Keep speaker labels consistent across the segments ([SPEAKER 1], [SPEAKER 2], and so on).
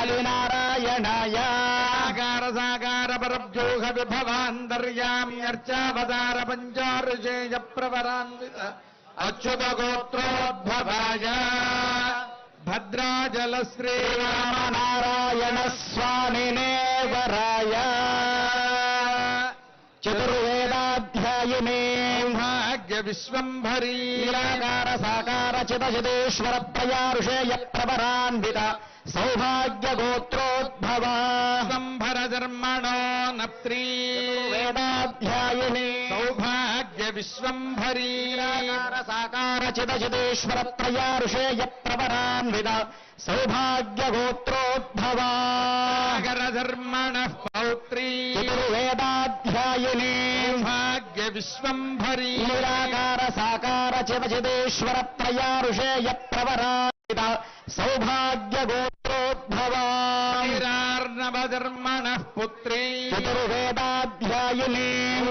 [SPEAKER 1] ఆదినారాయణాయ
[SPEAKER 2] సాకార సాకార పరబ్జోహ విభవాంతర్యామ్యర్చావతార పంచారుషేయ ప్రవరాన్విత అచ్యుత గోత్రోద్భవాయ భద్రాజల శ్రీరామ
[SPEAKER 1] రామనారాయణ స్వామినే వరాయ
[SPEAKER 2] భాగ్య విశ్వంభరీ
[SPEAKER 1] నీలాకార సాకార చిదచిదేశ్వర ప్రయారుషేయ ప్రవరాన్విత సౌభాగ్య గోత్రోద్భవ
[SPEAKER 2] సంభర ధర్మణో నప్త్రీ
[SPEAKER 1] వేదాధ్యాయిని
[SPEAKER 2] సౌభాగ్య విశ్వంభరీ
[SPEAKER 1] సాకార చిదచిదేశ్వర ప్రయారుషేయ ప్రవరాన్విత సౌభాగ్య గోత్రోద్భవ
[SPEAKER 2] ధర్మణ పౌత్రీ
[SPEAKER 1] చతుర్వేదాధ్యాయిని
[SPEAKER 2] భాగ్య విశ్వంభరీ.
[SPEAKER 1] నిరాకార సాకార చిదచిదేశ్వర ప్రయారుషేయ ప్రవరాన్విత సౌభాగ్య గోత్రోద్భవ
[SPEAKER 2] ధర్మణ పుత్రీ.
[SPEAKER 1] చతుర్వేదాధ్యాయిని.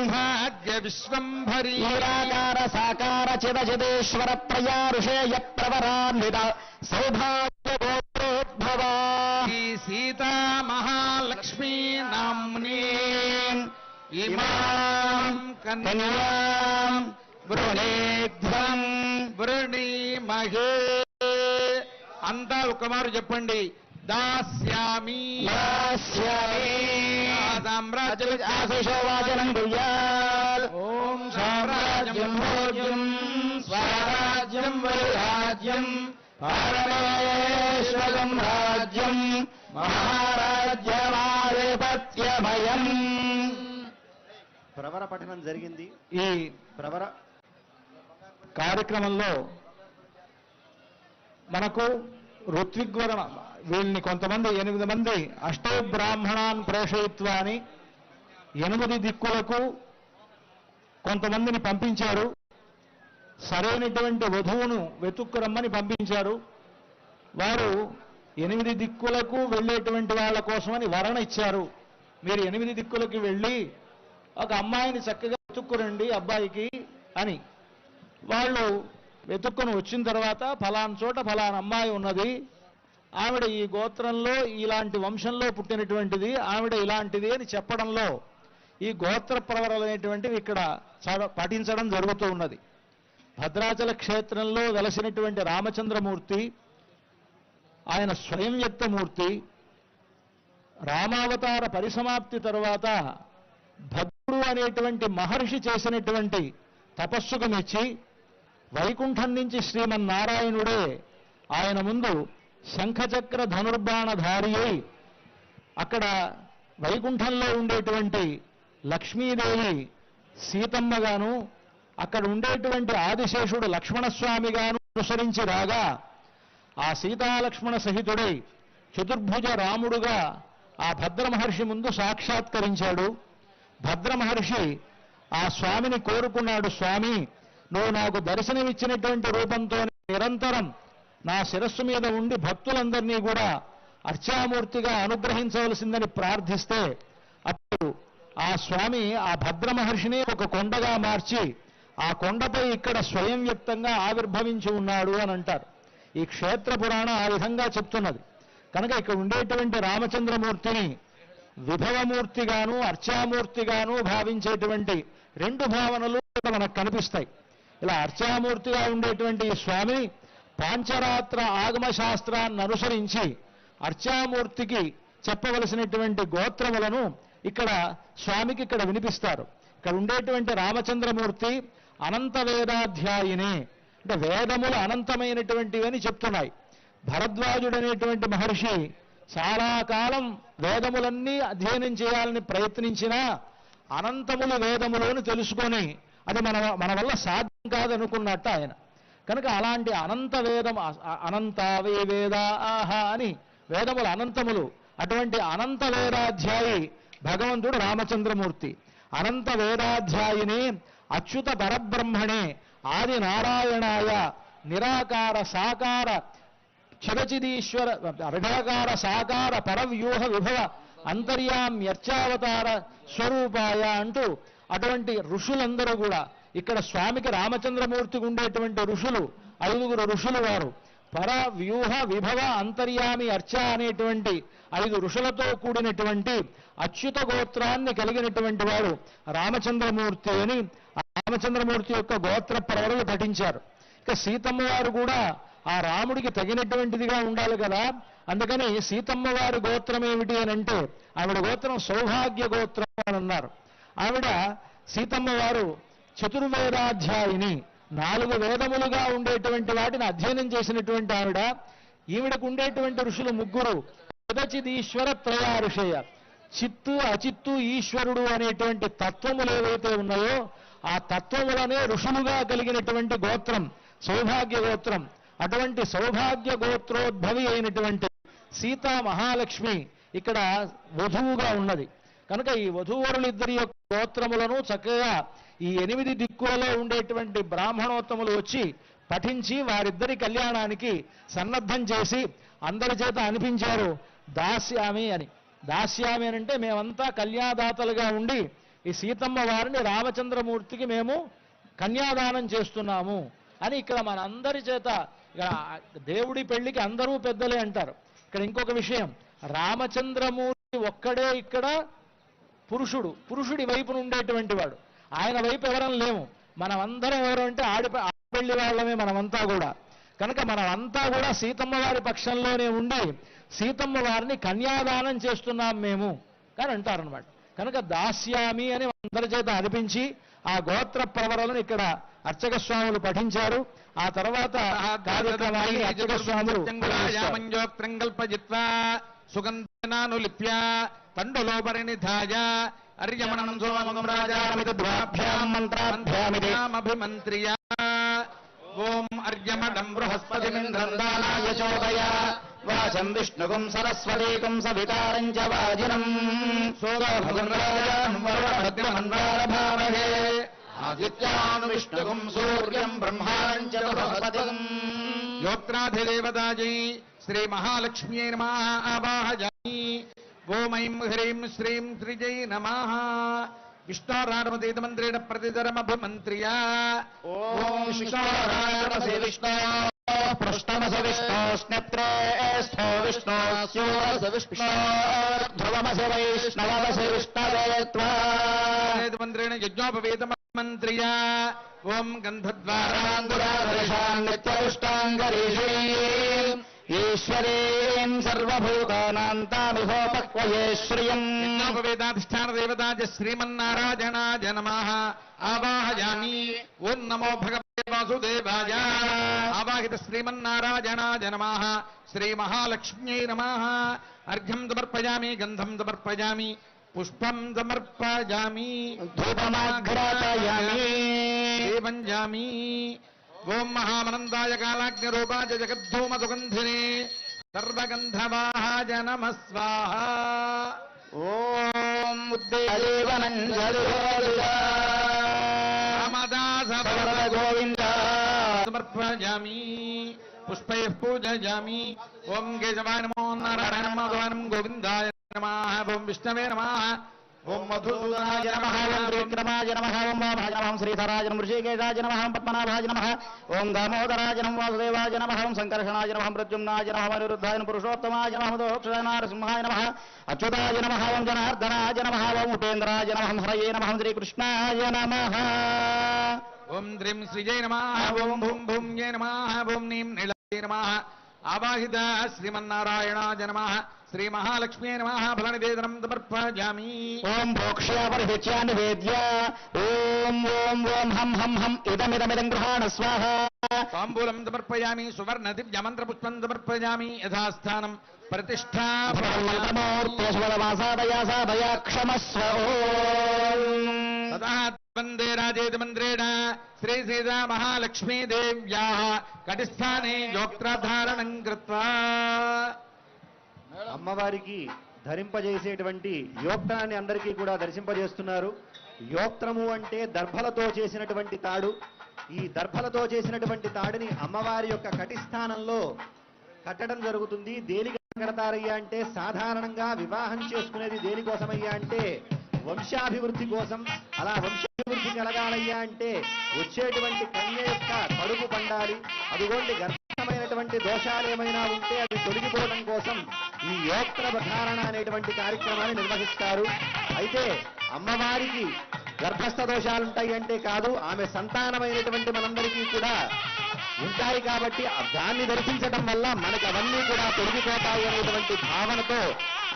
[SPEAKER 2] భాగ్య విశ్వంభరీ.
[SPEAKER 1] నిరాకార సాకార చిదచిదేశ్వర ప్రయారుషేయ ప్రవరాన్విత సౌభాగ్య గోత్రోద్భవ
[SPEAKER 2] సీతా మహాలక్ష్మీ నామ్నీ. ఇమాం కన్యా
[SPEAKER 1] వృణేధ్వం
[SPEAKER 2] వృణీమహే అంతా ఒక మారు చెప్పండి దాస్యామి
[SPEAKER 1] యాస్యామి
[SPEAKER 2] సామ్రాజ్య
[SPEAKER 1] ఆశిషోవాచనం కుర్యాత్
[SPEAKER 2] ఓం
[SPEAKER 1] సామ్రాజ్యం భోజ్యం స్వరాజ్యం వైరాజ్యం పరమేశ్వరం రాజ్యం మహారాజ్యమాధిపత్యమయం
[SPEAKER 3] ప్రవర పఠనం జరిగింది.
[SPEAKER 2] ఈ
[SPEAKER 3] ప్రవర
[SPEAKER 2] కార్యక్రమంలో మనకు ఋత్విగ్వరణ వీళ్ళని కొంతమంది ఎనిమిది మంది అష్టో బ్రాహ్మణాన్ ప్రేషయిత్వా అని ఎనిమిది దిక్కులకు కొంతమందిని పంపించారు. సరైనటువంటి వధువును వెతుక్కురమ్మని పంపించారు. వారు ఎనిమిది దిక్కులకు వెళ్ళేటువంటి వాళ్ళ కోసమని వరణ ఇచ్చారు. మీరు ఎనిమిది దిక్కులకు వెళ్ళి ఒక అమ్మాయిని చక్కగా వెతుక్కురండి అబ్బాయికి అని. వాళ్ళు వెతుక్కుని వచ్చిన తర్వాత ఫలాన్ చోట ఫలాన్ అమ్మాయి ఉన్నది. ఆవిడ ఈ గోత్రంలో ఇలాంటి వంశంలో పుట్టినటువంటిది ఆవిడ ఇలాంటిది అని చెప్పడంలో ఈ గోత్ర ప్రవరలు అనేటువంటివి ఇక్కడ పఠించడం జరుగుతూ ఉన్నది. భద్రాచల క్షేత్రంలో వెలసినటువంటి రామచంద్రమూర్తి ఆయన స్వయం వ్యక్తమూర్తి రామావతార పరిసమాప్తి తరువాత భద్ర అనేటువంటి మహర్షి చేసినటువంటి తపస్సుకు మెచ్చి వైకుంఠం నుంచి శ్రీమన్నారాయణుడే ఆయన ముందు శంఖచక్ర ధనుర్బాణధారి అయి అక్కడ వైకుంఠంలో ఉండేటువంటి లక్ష్మీదేవి సీతమ్మగాను అక్కడ ఉండేటువంటి ఆదిశేషుడు లక్ష్మణస్వామిగాను అనుసరించి రాగా ఆ సీతాలక్ష్మణ సహితుడై చతుర్భుజ రాముడుగా ఆ భద్ర మహర్షి ముందు సాక్షాత్కరించాడు. భద్ర మహర్షి ఆ స్వామిని కోరుకున్నాడు స్వామి నువ్వు నాకు దర్శనమిచ్చినటువంటి రూపంతో నిరంతరం నా శిరస్సు మీద ఉండి భక్తులందరినీ కూడా అర్చామూర్తిగా అనుగ్రహించవలసిందని ప్రార్థిస్తే అప్పుడు ఆ స్వామి ఆ భద్ర మహర్షిని ఒక కొండగా మార్చి ఆ కొండపై ఇక్కడ స్వయం వ్యక్తంగా ఆవిర్భవించి ఉన్నాడు అని అంటారు. ఈ క్షేత్ర పురాణం ఆ విధంగా చెప్తున్నది. కనుక ఇక్కడ ఉండేటువంటి రామచంద్రమూర్తిని విభవమూర్తిగాను అర్చామూర్తిగాను భావించేటువంటి రెండు భావనలు ఇక్కడ మనకు కనిపిస్తాయి. ఇలా అర్చామూర్తిగా ఉండేటువంటి ఈ స్వామి పాంచరాత్ర ఆగమ శాస్త్రాన్ని అనుసరించి అర్చామూర్తికి చెప్పవలసినటువంటి గోత్రములను ఇక్కడ స్వామికి ఇక్కడ వినిపిస్తారు. ఇక్కడ ఉండేటువంటి రామచంద్రమూర్తి అనంత వేదాధ్యాయినే అంటే వేదములు అనంతమైనటువంటివని చెప్తున్నాయి. భరద్వాజుడు అనేటువంటి మహర్షి చాలా కాలం వేదములన్నీ అధ్యయనం చేయాలని ప్రయత్నించినా అనంతములు వేదములను తెలుసుకొని అది మన మన వల్ల సాధ్యం కాదనుకున్నట్ట ఆయన. కనుక అలాంటి అనంత వేదం అనంతావే వేద ఆహా అని వేదములు అనంతములు అటువంటి అనంత వేదాధ్యాయి భగవంతుడు రామచంద్రమూర్తి. అనంత వేదాధ్యాయిని అచ్యుత పరబ్రహ్మణే ఆది నారాయణాయ నిరాకార సాకార చిరచిదీశ్వర అర్ఘాకార సాకార పరవ్యూహ విభవ అంతర్యామ్యర్చావతార స్వరూపాయ అంటూ అటువంటి ఋషులందరూ కూడా ఇక్కడ స్వామికి రామచంద్రమూర్తికి ఉండేటువంటి ఋషులు ఐదుగురు ఋషులు వారు. పర వ్యూహ విభవ అంతర్యామి అర్చ అనేటువంటి ఐదు ఋషులతో కూడినటువంటి అచ్యుత గోత్రాన్ని కలిగినటువంటి వారు రామచంద్రమూర్తి అని రామచంద్రమూర్తి యొక్క గోత్ర ప్రవరలు పఠించారు. ఇక సీతమ్మ వారు కూడా ఆ రాముడికి తగినటువంటిదిగా ఉండాలి కదా. అందుకని సీతమ్మ వారి గోత్రం ఏమిటి అని అంటే ఆవిడ గోత్రం సౌభాగ్య గోత్రం అని అన్నారు. ఆవిడ సీతమ్మ వారు చతుర్వేదాధ్యాయిని నాలుగు వేదములుగా ఉండేటువంటి వాటిని అధ్యయనం చేసినటువంటి ఆవిడ ఈవిడకు ఉండేటువంటి ఋషులు ముగ్గురు ఈశ్వర త్రయా ఋషయ చిత్తు అచిత్తు ఈశ్వరుడు అనేటువంటి తత్వములు ఏవైతే ఉన్నాయో ఆ తత్వములనే ఋషులుగా కలిగినటువంటి గోత్రం సౌభాగ్య గోత్రం. అటువంటి సౌభాగ్య గోత్రోద్భవి అయినటువంటి సీతా మహాలక్ష్మి ఇక్కడ వధువుగా ఉన్నది. కనుక ఈ వధూవరులిద్దరి యొక్క గోత్రములను చక్కగా ఈ ఎనిమిది దిక్కులలో ఉండేటువంటి బ్రాహ్మణోత్తములు వచ్చి పఠించి వారిద్దరి కళ్యాణానికి సన్నద్ధం చేసి అందరి చేత అనిపించారు దాస్యామి అని. దాస్యామి అని అంటే మేమంతా కన్యాదాతలుగా ఉండి ఈ సీతమ్మ వారిని రామచంద్రమూర్తికి మేము కన్యాదానం చేస్తున్నాము అని ఇక్కడ మనందరి చేత ఇక్కడ దేవుడి పెళ్ళికి అందరూ పెద్దలే అంటారు. ఇక్కడ ఇంకొక విషయం రామచంద్రమూర్తి ఒక్కడే ఇక్కడ పురుషుడు పురుషుడి వైపున ఉండేటువంటి వాడు. ఆయన వైపు ఎవరం లేము. మనమందరం ఎవరు అంటే ఆడి ఆడపెళ్ళి వాళ్ళమే మనమంతా కూడా. కనుక మనమంతా కూడా సీతమ్మ వారి పక్షంలోనే ఉండి సీతమ్మ వారిని కన్యాదానం చేస్తున్నాం మేము అని అంటారనమాట కనుక దాస్యామి అని అందరి చేత అనిపించి ఆ గోత్ర ప్రవరలను ఇక్కడ అర్చక స్వాములు పఠించారు. ఆ తర్వాత ఆ కార్యక్రమాన్ని అర్చక స్వాములు
[SPEAKER 3] కల్పజిత్వా సుగంధనానులిప్య తండులోపరినిధాయ అర్యమణం సోమం
[SPEAKER 1] మంత్రాభ్యామితి
[SPEAKER 3] అభిమంత్రియ ఓం అర్యమణం బృహస్పతిమింద్రం
[SPEAKER 1] దానాయ చోదయ. వాచం విష్ణుగుం సరస్వతీకం సవితారం చ వాజినం. సోగభద్రమన్వారభామహే ఆదిత్యాను విష్ణుగుం సూర్యం బ్రహ్మాణం చ బృహస్పతిం
[SPEAKER 3] యోత్రాధిదేవతాజై శ్రీ మహాలక్ష్మ్యై నమ ఆవాహయామి ఓం ఐం హ్రీం శ్రీం త్రిజై నమ విష్ణోరాడమతీతమంత్రేణ ప్రతిధరమభిమంత్రియ
[SPEAKER 1] ఓం విష్ణోరాయణసి విష్ణో పృష్టమసి విష్ణోస్నత్రే స్థో విష్ణోస్యోరస విష్ణో ధ్రువమసి వైష్ణవమసి విష్ణవే త్వా
[SPEAKER 3] మంత్రేణ యజ్ఞోపవేతమంత్రియ ఓం గంధద్వారాంగురాధరిషాం
[SPEAKER 1] నిత్యరుష్టాంగరీషీం ఈశ్వరీం సర్వభూతానాం తామిహోపక్వయే శ్రియం.
[SPEAKER 3] యజ్ఞోపవేదాధిష్టాన దేవతాజ శ్రీమన్నారాయణాయ నమ. ఆవాహయామి. ఓం నమో భగవతే వాసుదేవాయ. ఆవాహిత శ్రీమన్నారాయణాయ నమ. శ్రీ మహాలక్ష్మ్యై నమ. అర్ఘ్యం సమర్పయామి గంధం సమర్పయామి. పుష్పం సమర్పయామి
[SPEAKER 1] ధూపమాఘ్రాపయామి
[SPEAKER 3] దేవంజామి ఓం మహామనందాయ కాలాగ్నిరూపాయ జగద్ధూమ సుగంధిని సర్వగంధవాహాయ నమ స్వాహ
[SPEAKER 1] ఓం ఉద్దేవనంజలిహోదిగా
[SPEAKER 3] రామదాస
[SPEAKER 1] సర్వ గోవింద
[SPEAKER 3] సమర్పయామి పుష్పై పూజయామి ఓం కేశవాయ నమో నమ ఓం విష్ణవే నమ ఓం మధుసూదనాయ
[SPEAKER 1] నమ ఓం త్రివిక్రమాయ నమ ఓం వామాయ నమ ఓం శ్రీధరాయ నమ ఋషికేశాయ నమ ఓం పద్మనాభాయ నమ ఓం దామోదరాయ నమ వాసుదేవాయ నమ ఓం సంకర్షణాయ నమ ప్రద్యుమ్నాయ నమ అనిరుద్ధాయ నమ పురుషోత్తమాయ నమ దోక్షాయ నరసింహాయ నమ అచ్యుతాయ నమ ఓం జనార్దనాయ నమ ఓం ఉపేంద్రాయ నమ హరయే నమ శ్రీకృష్ణాయ నమ
[SPEAKER 3] ఓం ద్రిం శ్రీజయ నమ ఓం భూం భూం భూమ్యే నమ ఓం నీం నిళయ నమ ఆవాహిత శ్రీమన్నారాయణాయ నమ శ్రీ మహాలక్ష్మీ నమ ఫలనివేదనం సమర్పయామి
[SPEAKER 1] ఓం భోక్ష్యాపరిహిత్యా నివేద్య ఓం ఓం ఓం హం హం హం ఇదమిదమిదం గృహాణ స్వాహ
[SPEAKER 3] తాంబూలం సమర్పయామి సువర్ణ దివ్య మంత్ర పుష్పం సమర్పయామి యథాస్థానం ప్రతిష్టా
[SPEAKER 1] క్షమస్వ
[SPEAKER 3] తదా వందే రాజేతి మంత్రేణ శ్రీ సీతా మహాలక్ష్మీ దేవ్యా కటిస్థానే యోక్త్రాధారణం కృత్వా
[SPEAKER 4] అమ్మవారికి ధరింపజేసేటువంటి యోక్తాన్ని అందరికీ కూడా దర్శింపజేస్తున్నారు. యోక్త్రము అంటే దర్భలతో చేసినటువంటి తాడు. ఈ దర్భలతో చేసినటువంటి తాడిని అమ్మవారి యొక్క కటిస్థానంలో కట్టడం జరుగుతుంది. దేనికి కడతారయ్యా అంటే సాధారణంగా వివాహం చేసుకునేది దేనికోసమయ్యా అంటే వంశాభివృద్ధి కోసం. అలా వంశాభివృద్ధి కలగాలయ్యా అంటే వచ్చేటువంటి కన్య యొక్క కడుపు పండాలి. అదిగోండి ఉన్నటువంటి దోషాలు ఏమైనా ఉంటే అవి తొలగిపోవడం కోసం ఈ యోక్త్ర ప్రధారణ అనేటువంటి కార్యక్రమాన్ని నిర్వహిస్తారు. అయితే అమ్మవారికి గర్భస్థ దోషాలు ఉంటాయి అంటే కాదు ఆమె సంతానమైనటువంటి మనందరికీ కూడా ఉంటాయి కాబట్టి దాన్ని దర్శించడం వల్ల మనకి అవన్నీ కూడా తొలగిపోతాయి అనేటువంటి భావనతో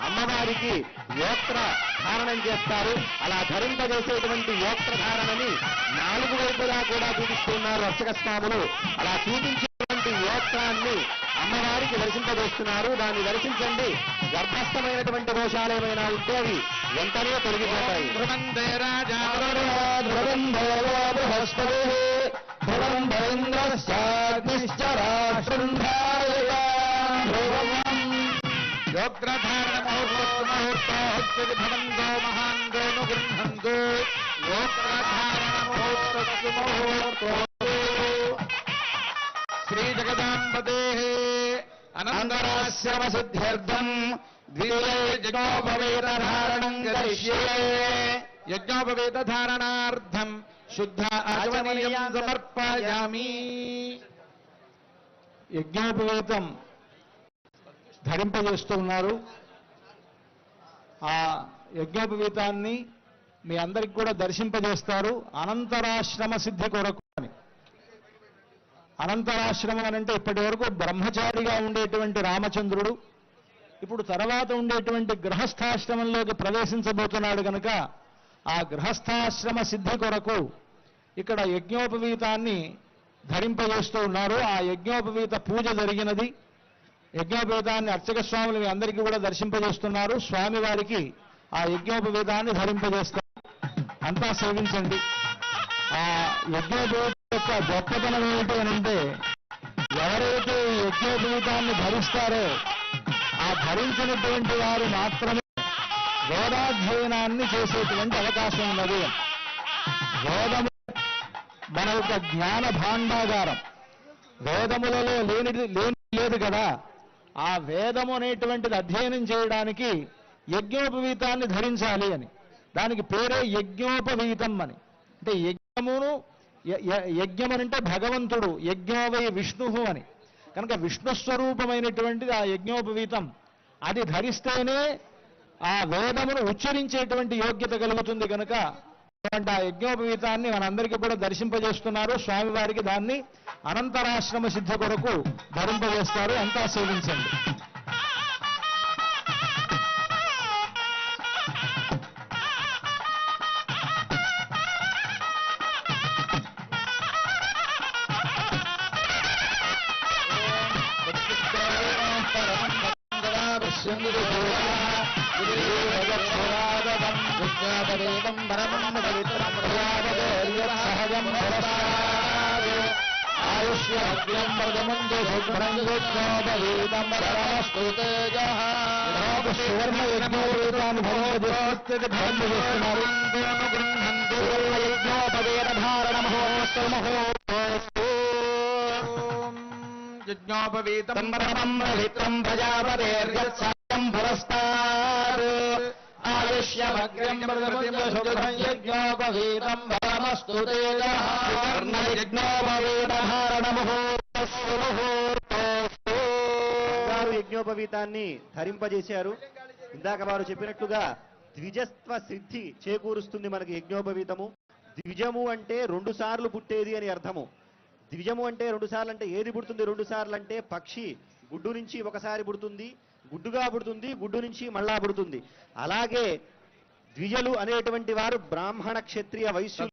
[SPEAKER 4] అమ్మవారికి యోత్ర ధారణం చేస్తారు. అలా ధరింపజేసేటువంటి యోక్త్ర ధారణని నాలుగు వైపులా కూడా చూపిస్తున్నారు అర్చక స్వాములు అలా చూపించేటువంటి యోక్త్రాన్ని అమ్మవారికి దర్శింపజేస్తున్నారు దాన్ని దర్శించండి గర్భస్థమైనటువంటి దోషాలు ఏమైనా ఉంటే అవి వెంటనే తొలగిపోతాయి
[SPEAKER 3] ధ్రువందే రాజా శ్రీ జగదాంబతే అనంతరాశ్రమ సిద్ధ్యర్థం ద్విజోపవేత ధారణం కరిష్యే యజ్ఞోపవేత ధారణార్థం శుద్ధ ఆచమనీయం సమర్పయామి
[SPEAKER 2] యజ్ఞోపవేతం ధరింపజేస్తూ ఉన్నారు ఆ యజ్ఞోపవీతాన్ని మీ అందరికి కూడా దర్శింపజేస్తారు. అనంతరాశ్రమ సిద్ధి కొరకు అనంతరాశ్రమం అని అంటే ఇప్పటి వరకు బ్రహ్మచారిగా ఉండేటువంటి రామచంద్రుడు ఇప్పుడు తర్వాత ఉండేటువంటి గృహస్థాశ్రమంలోకి ప్రవేశించబోతున్నాడు కనుక ఆ గృహస్థాశ్రమ సిద్ధి కొరకు ఇక్కడ యజ్ఞోపవీతాన్ని ధరింపజేస్తూ ఉన్నారు. ఆ యజ్ఞోపవీత పూజ జరిగినది. యజ్ఞోపవీతాన్ని అర్చక స్వాములు మీ అందరికీ కూడా దర్శింపజేస్తున్నారు. స్వామివారికి ఆ యజ్ఞోపవీతాన్ని ధరింపజేస్తారు. అంతా సేవించండి. ఆ యజ్ఞోపవీత యొక్క గొప్పతనం ఏమిటి అని అంటే ఎవరైతే యజ్ఞోపవీతాన్ని ధరిస్తారో ఆ భరించినటువంటి వారు మాత్రమే వేదాధ్యయనాన్ని చేసేటువంటి అవకాశం ఉన్నది. వేదము మన యొక్క జ్ఞాన భాండాగారం. వేదములలో లేనిది లేని లేదు కదా. ఆ వేదము అనేటువంటిది అధ్యయనం చేయడానికి యజ్ఞోపవీతాన్ని ధరించాలి అని. దానికి పేరే యజ్ఞోపవీతం అని. అంటే యజ్ఞమును యజ్ఞం అంటే భగవంతుడు యజ్ఞోవై విష్ణు అని. కనుక విష్ణుస్వరూపమైనటువంటిది ఆ యజ్ఞోపవీతం. అది ధరిస్తేనే ఆ వేదమును ఉచ్చరించేటువంటి యోగ్యత కలుగుతుంది కనుక అటువంటి ఆ యజ్ఞోపవీతాన్ని మనందరికీ కూడా దర్శింపజేస్తున్నారు. స్వామివారికి దాన్ని అనంతరాశ్రమ సిద్ధి కొరకు ధరింపజేస్తారు. అంతా సేవించండి. సువర్ణ యజ్ఞోపవీతాన్ని ధరింపజేస్తున్నారు యజ్ఞోపవేత ధారణ మహోత్సవ మహోత్సవ
[SPEAKER 3] యజ్ఞోపవీతం
[SPEAKER 1] సంభ్రమం పవిత్రం ప్రజాపతేర్గత్సాయం పురస్తాద్ ఆయుష్యమగ్రం ప్రతిముంజశుభ్రం యజ్ఞోపవీతం పరమస్తు
[SPEAKER 4] యజ్ఞోపవీతాన్ని ధరింపజేశారు. ఇందాక వారు చెప్పినట్లుగా ద్విజత్వ సిద్ధి చేకూరుస్తుంది మనకి యజ్ఞోపవీతము. ద్విజము అంటే రెండు సార్లు పుట్టేది అని అర్థము. ద్విజము అంటే రెండు సార్లు అంటే ఏది పుడుతుంది? రెండు సార్లు అంటే పక్షి గుడ్డు నుంచి ఒకసారి పుడుతుంది. గుడ్డుగా పుడుతుంది గుడ్డు నుంచి మళ్ళా పుడుతుంది. అలాగే ద్విజలు అనేటువంటి వారు బ్రాహ్మణ క్షత్రియ వైశ్యులు.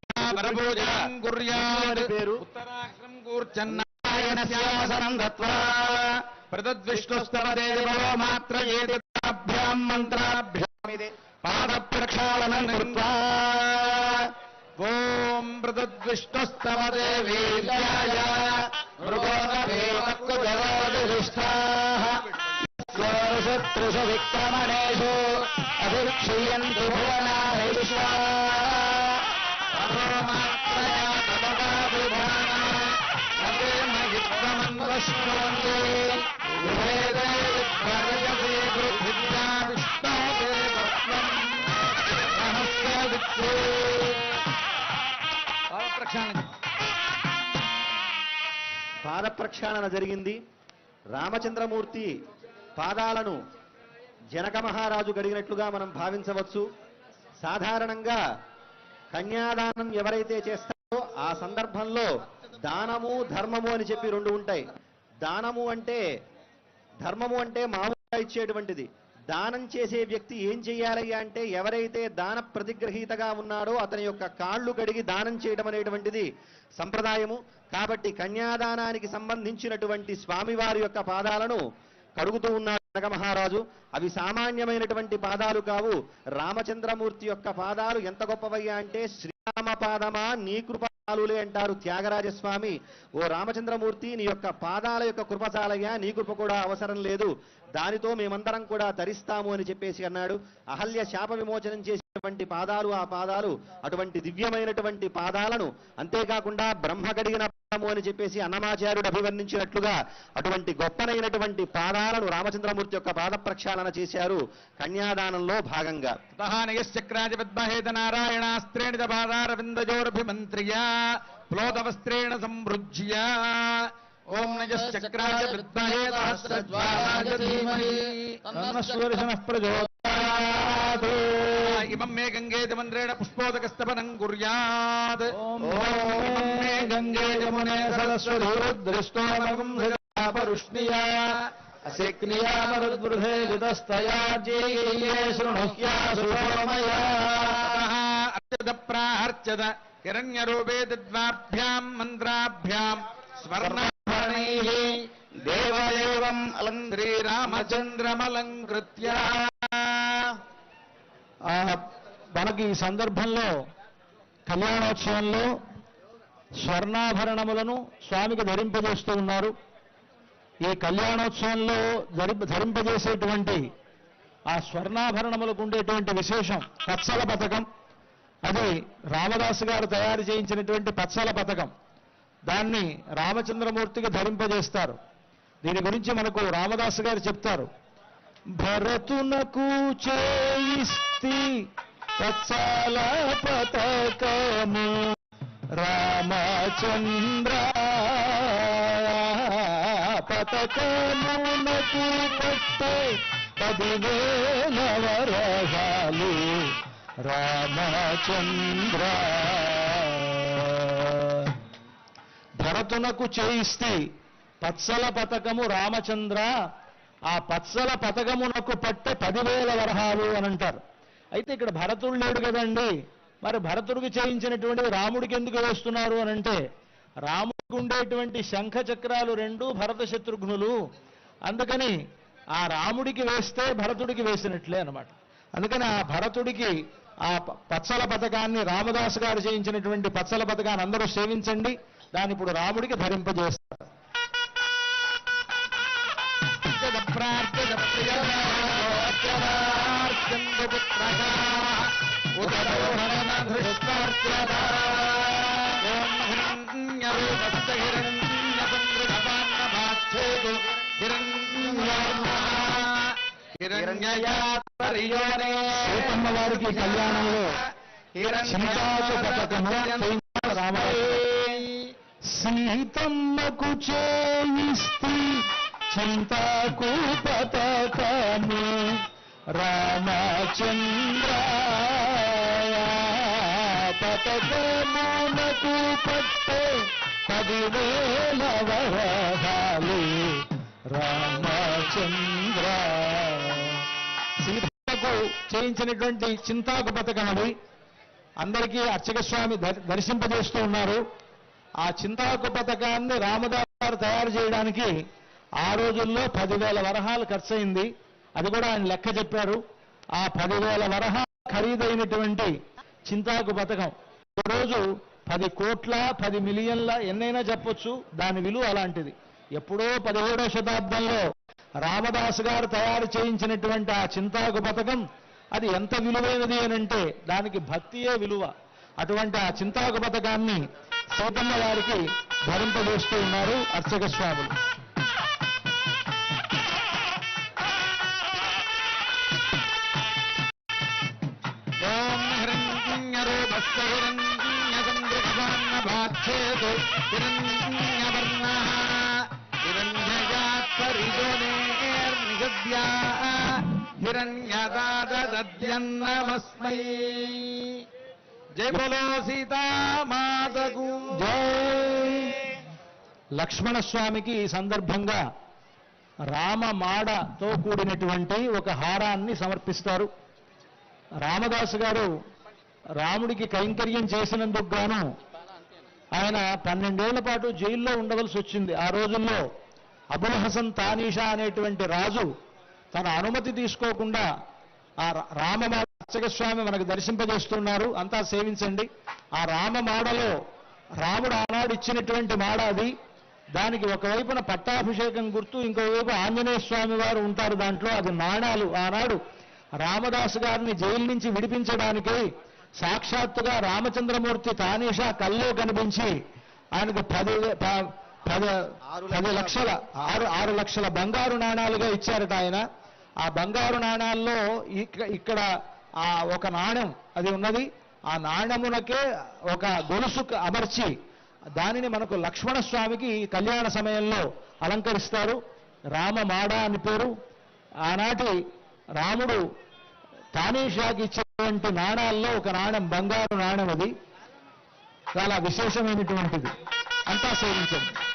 [SPEAKER 4] పేరు?
[SPEAKER 1] పాద ప్రక్షాళనం కృత్వా.
[SPEAKER 3] ఓం ప్రదద్విష్ణుస్తవ
[SPEAKER 1] దేవీర్యాయ మృగోదవేవక్కుజరోదిష్టాః శత్రుషు విక్రమణేషు అభిక్షీయంతు భువనాని
[SPEAKER 4] పాద ప్రక్షాళన జరిగింది రామచంద్రమూర్తి పాదాలను జనక మహారాజు గడిగినట్లుగా మనం భావించవచ్చు. సాధారణంగా కన్యాదానం ఎవరైతే చేస్తారో ఆ సందర్భంలో దానము ధర్మము అని చెప్పి రెండు ఉంటాయి. దానము అంటే ధర్మము అంటే మామూలుగా ఇచ్చేటువంటిది. దానం చేసే వ్యక్తి ఏం చెయ్యాలి అంటే ఎవరైతే దాన ప్రతిగ్రహీతగా ఉన్నాడో అతని యొక్క కాళ్ళు కడిగి దానం చేయడం అనేటువంటిది సంప్రదాయము. కాబట్టి కన్యాదానానికి సంబంధించినటువంటి స్వామివారి యొక్క పాదాలను కడుగుతూ ఉన్నాడు జనక మహారాజు. అవి సామాన్యమైనటువంటి పాదాలు కావు. రామచంద్రమూర్తి యొక్క పాదాలు ఎంత గొప్పవయ్యా అంటే శ్రీరామ పాదమా నీ కృపాలులే అంటారు త్యాగరాజస్వామి. ఓ రామచంద్రమూర్తి నీ యొక్క పాదాల యొక్క కృపచాలయ్యా నీ కృప కూడా అవసరం లేదు. దానితో మేమందరం కూడా ధరిస్తాము అని చెప్పేసి అన్నాడు. అహల్య శాప విమోచనం చేసినటువంటి పాదాలు ఆ పాదాలు అటువంటి దివ్యమైనటువంటి పాదాలను అంతేకాకుండా బ్రహ్మ గడిగిన అని చెప్పేసి అన్నమాచార్యుడు అభివర్ణించినట్లుగా అటువంటి గొప్పనైనటువంటి పాదాలను రామచంద్రమూర్తి యొక్క పాద ప్రక్షాళన చేశారు కన్యాదానంలో భాగంగా.
[SPEAKER 3] తహానయశ్చక్రాజ పద్మహేత నారాయణాస్త్రేణ ప్లోదవస్త్రేణ ప్లోతవస్త్రేణ ओम नजश्चक्राय विद्महे सहस्रज्वालाय धीमहि तन्नः
[SPEAKER 2] सूर्यः इमं मे गंगे पुष्पोदकस्तपनं कुर्यात्। ओम मे गंगे यमुने जीये शृणुह्या सुरोमया।
[SPEAKER 3] अर्चद प्राहर्चद हिरण्यरूपे मन्त्राभ्यां स्वर्ण స్వర్ణభరణైః
[SPEAKER 1] దేవదేవం అలం
[SPEAKER 3] శ్రీరామచంద్రమలంకృత్య
[SPEAKER 2] మనకి ఈ సందర్భంలో కళ్యాణోత్సవంలో స్వర్ణాభరణములను స్వామికి ధరింపజేస్తూ ఉన్నారు. ఈ కళ్యాణోత్సవంలో ధరింప ధరింపజేసేటువంటి ఆ స్వర్ణాభరణములకు ఉండేటువంటి విశేషం పచ్చల పథకం అది రామదాసు గారు తయారు చేయించినటువంటి పచ్చల పథకం దాన్ని రామచంద్రమూర్తికి ధరింపజేస్తారు. దీని గురించి మనకు రామదాసు గారు చెప్తారు. భరతునకు చేయిస్తి వత్సల పతకము రామచంద్ర పతకమునకు పట్టే పదివేల వరహాలు రామచంద్ర. భరతునకు చేయిస్తే పత్సల పథకము రామచంద్ర ఆ పత్సల పథకమునకు పట్టే పదివేల వరహాలు అని అంటారు. అయితే ఇక్కడ భరతుడు లేడు కదండి. మరి భరతుడికి చేయించినటువంటి రాముడికి ఎందుకు వేస్తున్నారు అని అంటే రాముడికి ఉండేటువంటి శంఖ చక్రాలు రెండు భరత శత్రుఘ్నులు. అందుకని ఆ రాముడికి వేస్తే భరతుడికి వేసినట్లే అనమాట అందుకని ఆ భరతుడికి ఆ పచ్చల పథకాన్ని రామదాసు గారు చేయించినటువంటి పచ్చల పథకాన్ని అందరూ సేవించండి. దాన్ని ఇప్పుడు రాముడికి ధరింపజేస్తారు వారికి కళ్యాణంలో రామాయణ సీతమ్మకు చేయిస్తి చింతాకు పతకము రామచంద్ర పతకమునకు పట్టే పదివేల వరహాలు. రామచంద్ర. సీతమ్మకు చేయించినటువంటి చింతాకు పథకం అది అందరికీ అర్చక స్వామి దర్- దర్శింపజేస్తూ ఉన్నారు. ఆ చింతాకు పథకాన్ని రామదాస్ గారు తయారు చేయడానికి ఆ రోజుల్లో పదివేల వరహాలు ఖర్చయింది. అది కూడా ఆయన లెక్క చెప్పారు. ఆ పదివేల వరహాలు ఖరీదైనటువంటి చింతాకు పథకం. ఈరోజు పది కోట్ల పది మిలియన్ల ఎన్నైనా చెప్పొచ్చు. దాని విలువ అలాంటిది. ఎప్పుడో పదిహేడవ శతాబ్దంలో రామదాసు గారు తయారు చేయించినటువంటి ఆ చింతాకు పథకం అది ఎంత విలువైనది అని అంటే దానికి భక్తియే విలువ. అటువంటి ఆ చింతాకు పథకాన్ని సీతమ్మ వారికి ధరింపజేస్తూ ఉన్నారు అర్చక స్వాములు
[SPEAKER 3] ఓం హిరణ్యరూపస్య హిరణ్యసందృఢపాన్నభాచ్ఛేదు హిరణ్యవర్ణः హిరణ్యయాత్పర్యోనే परिजोनेर्निषद्या हिरण्यदादद्यन्नमस्मै జై బలో సీతామాతకు
[SPEAKER 2] జై. లక్ష్మణస్వామికి ఈ సందర్భంగా రామమాడతో కూడినటువంటి ఒక హారాన్ని సమర్పిస్తారు. రామదాసు గారు రాముడికి కైంకర్యం చేసినందుకు గాను ఆయన పన్నెండేళ్ళ పాటు జైల్లో ఉండవలసి వచ్చింది. ఆ రోజుల్లో అబుల్ హసన్ తానీషా అనేటువంటి రాజు తన అనుమతి తీసుకోకుండా ఆ రా- రామమాడ అర్చక స్వామి మనకు దర్శింపజేస్తున్నారు. అంతా సేవించండి. ఆ రామమాడలో రాముడు ఆనాడు ఇచ్చినటువంటి మాడ అది. దానికి ఒకవైపున పట్టాభిషేకం గుర్తు ఇంకోవైపు ఆంజనేయ స్వామి వారు ఉంటారు దాంట్లో. అది నాణాలు. ఆనాడు రామదాసు గారిని జైలు నుంచి విడిపించడానికి సాక్షాత్తుగా రామచంద్రమూర్తి తానీషా కల్లో కనిపించి ఆయనకు పది పది లక్షల ఆరు ఆరు లక్షల బంగారు నాణాలుగా ఇచ్చారట ఆయన. ఆ బంగారు నాణాల్లో ఇక్కడ ఆ ఒక నాణ్యం అది ఉన్నది. ఆ నాణ్యమునకే ఒక గొలుసు అమర్చి దానిని మనకు లక్ష్మణ స్వామికి కళ్యాణ సమయంలో అలంకరిస్తారు. రామమాడ అని పేరు. ఆనాటి రాముడు తానీషాకి ఇచ్చినటువంటి నాణాల్లో ఒక నాణ్యం బంగారు నాణ్యం అది. చాలా విశేషమైనటువంటిది. అంతా సేవించండి.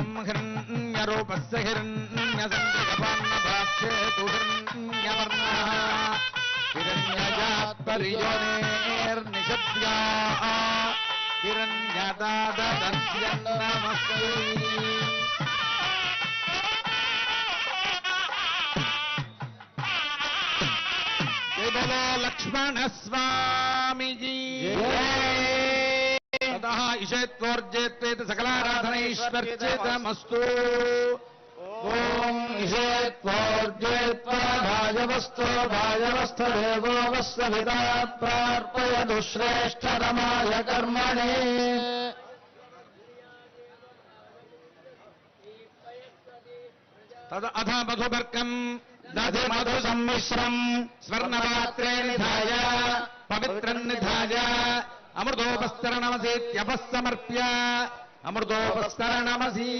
[SPEAKER 3] ఓం హిరణ్యరూపస్య హిరణ్యసంజగపాన్నభాక్షేతు హిరణ్యవర్ణः హిరణ్యజాత్ పరియోనేర్నిషద్యా హిరణ్యదాదర్శ్యన్నమస్తే లక్ష్మణ స్వామిజీ. इषेत्वोर्जेत्वेति सकलाराधनैश्वर्चेतमस्तु ॐ
[SPEAKER 2] इषेत्वोर्जेत्वा भाजवस्तो भाजवस्थदेवो वस्सभिता प्रार्पयतु श्रेष्ठरमाय कर्मणे।
[SPEAKER 3] तद अथ मधुबर्कम् दधि
[SPEAKER 1] मधु मधुसम्मिश्रम्
[SPEAKER 3] स्वर्णपात्रे निधाय, पवित्रम् निधाय अमृतोपस्तरणमसीत्यपःसमर्प्य अमृतोपस्तरणमसि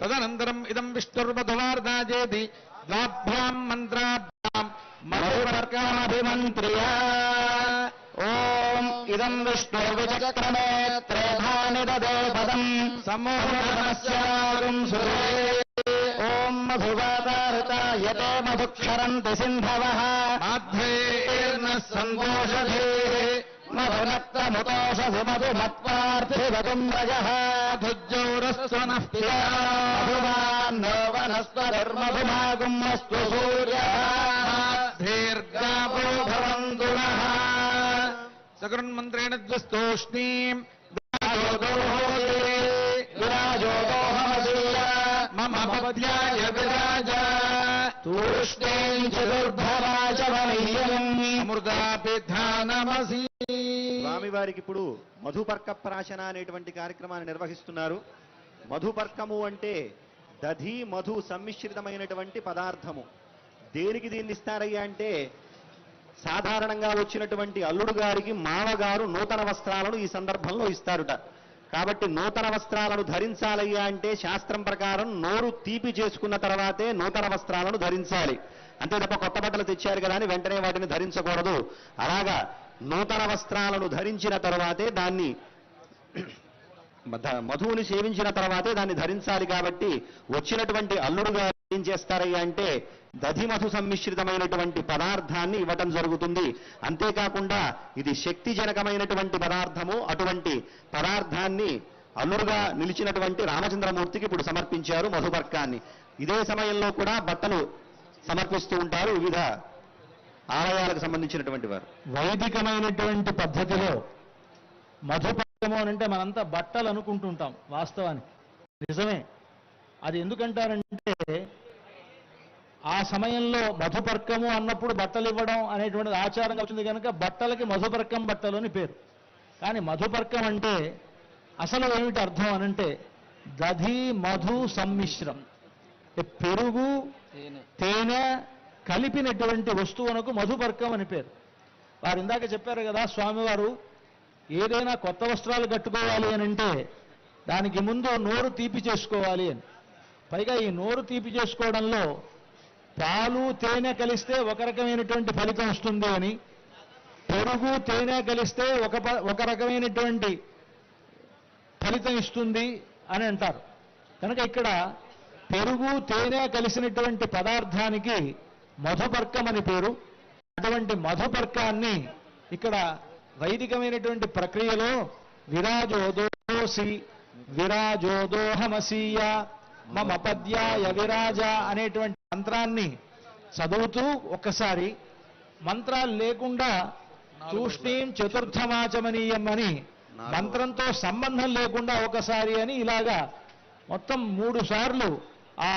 [SPEAKER 3] तदनन्तरम् इदम् विष्णुर्वधुवार्दाजेति द्वाभ्याम् मन्त्राभ्याम्
[SPEAKER 1] मधुवर्गाभिमन्त्र्या ओम् इदम् विष्णुर्विचक्रमे त्रेधानि ददे पदम् सम्मोहनस्यागम् सुरे ओम् मधुवाताहृतायते मधुक्षरन्ति सिन्धवः
[SPEAKER 3] माध्वेर्नः सन्तोषधेः नवनत्रमुतोषधिमधु मत्वार्थिभगुम्बजः भुज्जौरस्वनः
[SPEAKER 1] पियाभुवान्नो वनस्वधर्मभुमागुम्मस्तु सूर्यः
[SPEAKER 3] दीर्घापो भवन्तु नः सकृन्मन्त्रेण द्वस्तोष्णीम्
[SPEAKER 4] స్వామివారికి ఇప్పుడు మధుపర్క ప్రాశన అనేటువంటి కార్యక్రమాన్ని నిర్వహిస్తున్నారు. మధుపర్కము అంటే దధి మధు సమ్మిశ్రితమైనటువంటి పదార్థము. దేనికి దీన్ని ఇస్తారయ్యా అంటే సాధారణంగా వచ్చినటువంటి అల్లుడు గారికి మామగారు నూతన వస్త్రాలను ఈ సందర్భంలో ఇస్తారుట. కాబట్టి నూతన వస్త్రాలను ధరించాలయ్యా అంటే శాస్త్రం ప్రకారం నోరు తీపి చేసుకున్న తర్వాతే నూతన వస్త్రాలను ధరించాలి. అంతే తప్ప కొత్త బట్టలు తెచ్చారు కదా అని వెంటనే వాటిని ధరించకూడదు. అలాగా నూతన వస్త్రాలను ధరించిన తర్వాతే దాన్ని మధ- మధువుని సేవించిన తర్వాతే దాన్ని ధరించాలి కాబట్టి వచ్చినటువంటి అల్లుడుగా ఏం చేస్తారయ్యా అంటే దధిమధు సమ్మిశ్రితమైనటువంటి పదార్థాన్ని ఇవ్వటం జరుగుతుంది. అంతేకాకుండా ఇది శక్తిజనకమైనటువంటి పదార్థము. అటువంటి పదార్థాన్ని అల్లుడుగా నిలిచినటువంటి రామచంద్రమూర్తికి ఇప్పుడు సమర్పించారు మధుపర్కాన్ని ఇదే సమయంలో కూడా బట్టలు సమర్పిస్తూ ఉంటారు. వివిధ ఆలయాలకు సంబంధించినటువంటి వారు.
[SPEAKER 2] వైదికమైనటువంటి పద్ధతిలో మధుపర్కము అని అంటే మనంతా బట్టలు అనుకుంటుంటాం వాస్తవానికి. నిజమే. అది ఎందుకంటారంటే ఆ సమయంలో మధుపర్కము అన్నప్పుడు బట్టలు ఇవ్వడం అనేటువంటిది ఆచారంగా వచ్చింది కనుక బట్టలకి మధుపర్కం బట్టలు అని పేరు. కానీ మధుపర్కం అంటే అసలు ఏమిటి అర్థం అనంటే దధి మధు సమ్మిశ్రం. పెరుగు తేనె కలిపినటువంటి వస్తువునకు మధుపర్కం అని పేరు. వారు ఇందాక చెప్పారు కదా స్వామివారు ఏదైనా కొత్త వస్త్రాలు కట్టుకోవాలి అని అంటే దానికి ముందు నోరు తీపి చేసుకోవాలి అని. పైగా ఈ నోరు తీపి చేసుకోవడంలో పాలు తేనె కలిస్తే ఒక రకమైనటువంటి ఫలితం వస్తుంది అని. పెరుగు తేనె కలిస్తే ఒక ప- ఒక రకమైనటువంటి ఫలితం ఇస్తుంది అని అంటారు. కనుక ఇక్కడ పెరుగు తేనె కలిసినటువంటి పదార్థానికి మధుపర్కం అని పేరు. అటువంటి మధుపర్కాన్ని ఇక్కడ వైదికమైనటువంటి ప్రక్రియలో విరాజోదోసి విరాజోదోహమసీయ మమ పద్యాయ విరాజ అనేటువంటి మంత్రాన్ని చదువుతూ ఒక్కసారి మంత్రాలు లేకుండా తూష్ణీం చతుర్థమాచమనీయం అని మంత్రంతో సంబంధం లేకుండా ఒకసారి అని ఇలాగా మొత్తం మూడు సార్లు ఆ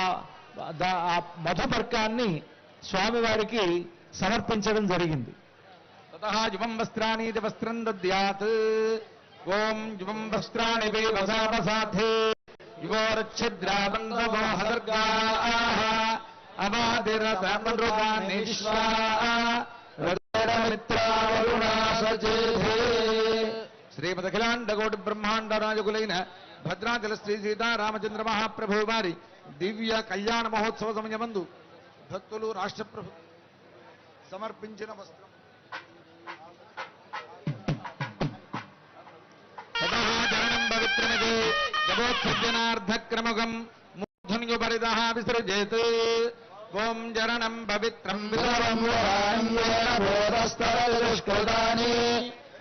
[SPEAKER 2] మధుపర్కాన్ని స్వామివారికి సమర్పించడం జరిగింది.
[SPEAKER 3] తతః యువం వస్త్రాణి వస్త్రం దద్యాత్. ఓం యువం వస్త్రాణి వే వసావసాథే యువోరచ్ఛిద్రాబంధవో హదర్గాః శ్రీమదఖిలాండకోటి బ్రహ్మాండ రాజకులైన భద్రాచల శ్రీ సీతారామచంద్ర మహాప్రభు వారి దివ్య కళ్యాణ మహోత్సవ సమయమందు భక్తులు రాష్ట్ర సమర్పించిన వస్త్రం. జగోత్సర్జనార్ధక్రమగం మూర్ధన్యుపరిదః విసృజేత్. ఓం చరణం పవిత్రం విసరం
[SPEAKER 2] భూతస్థరదుష్కృతాని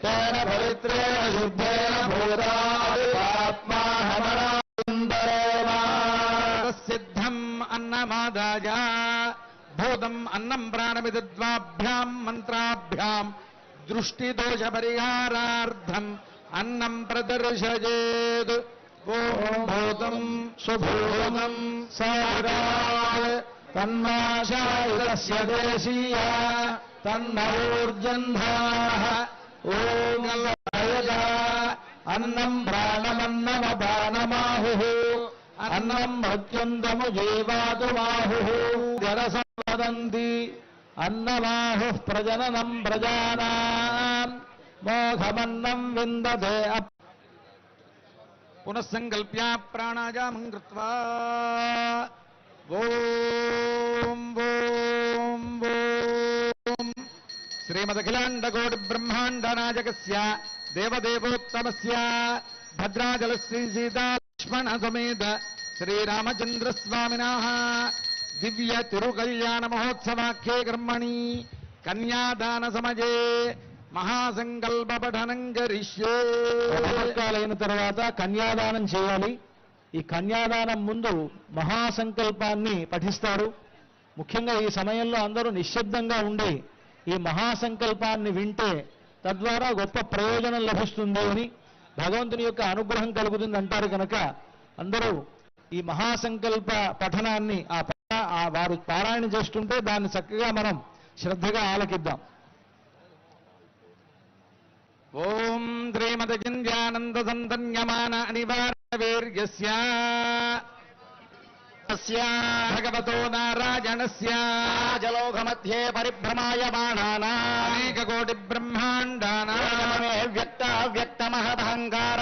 [SPEAKER 2] తేన పవిత్రేణ శుద్ధేన
[SPEAKER 3] సిద్ధం అన్నమాదాయ. भूतम अन्नम प्राणमिद्वाभ्याम मंत्राभ्याम दृष्टिदोष परिहाराधम अन्नम
[SPEAKER 2] प्रदर्शजेद भूतम सुभूतम सदा देशीया। तन्मूर्जन्धा अन्नम प्राणमन्नम बाणमाहुः अन्नम मृत्युन्दमु जीवादुमाहुः जरस వదంతి అన్నమాహుః ప్రజననం ప్రజానా. మోఘమన్నం విందతే
[SPEAKER 3] పునఃసంకల్ప్య ప్రాణాయామం కృత్వా. ఓం ఓం ఓం. శ్రీమదఖిలాండకోటి బ్రహ్మాండ నాయకస్య దేవదేవోత్తమస్య భద్రాచల శ్రీ సీతాలక్ష్మణ సమేత శ్రీరామచంద్రస్వామినా దివ్య తిరుకల్యాణ మహోత్సవాఖ్యే కర్మణి కన్యాదాన సమజే మహాసంకల్ప పఠనం కరిష్యే
[SPEAKER 2] పదపక్కాలైన తర్వాత కన్యాదానం చేయాలి. ఈ కన్యాదానం ముందు మహాసంకల్పాన్ని పఠిస్తారు ముఖ్యంగా ఈ సమయంలో అందరూ నిశ్శబ్దంగా ఉండి ఈ మహాసంకల్పాన్ని వింటే తద్వారా గొప్ప ప్రయోజనం లభిస్తుంది అని భగవంతుని యొక్క అనుగ్రహం కలుగుతుంది అంటారు కనుక అందరూ ఈ మహాసంకల్ప పఠనాన్ని ఆ ఆ వారు పారాయణ చేస్తుంటే దాన్ని చక్కగా మనం శ్రద్ధగా ఆలకిద్దాం.
[SPEAKER 3] ఓం శ్రీమదగింద్యానంద సంతన్యమాన అనివార్య వీర్యస్య భగవతో నారాయణస్య.
[SPEAKER 1] జలోఘమధ్యే పరిభ్రమాయమాణానా
[SPEAKER 3] అనేక కోటి బ్రహ్మాండానా.
[SPEAKER 1] వ్యక్త వ్యక్త మహదహంకార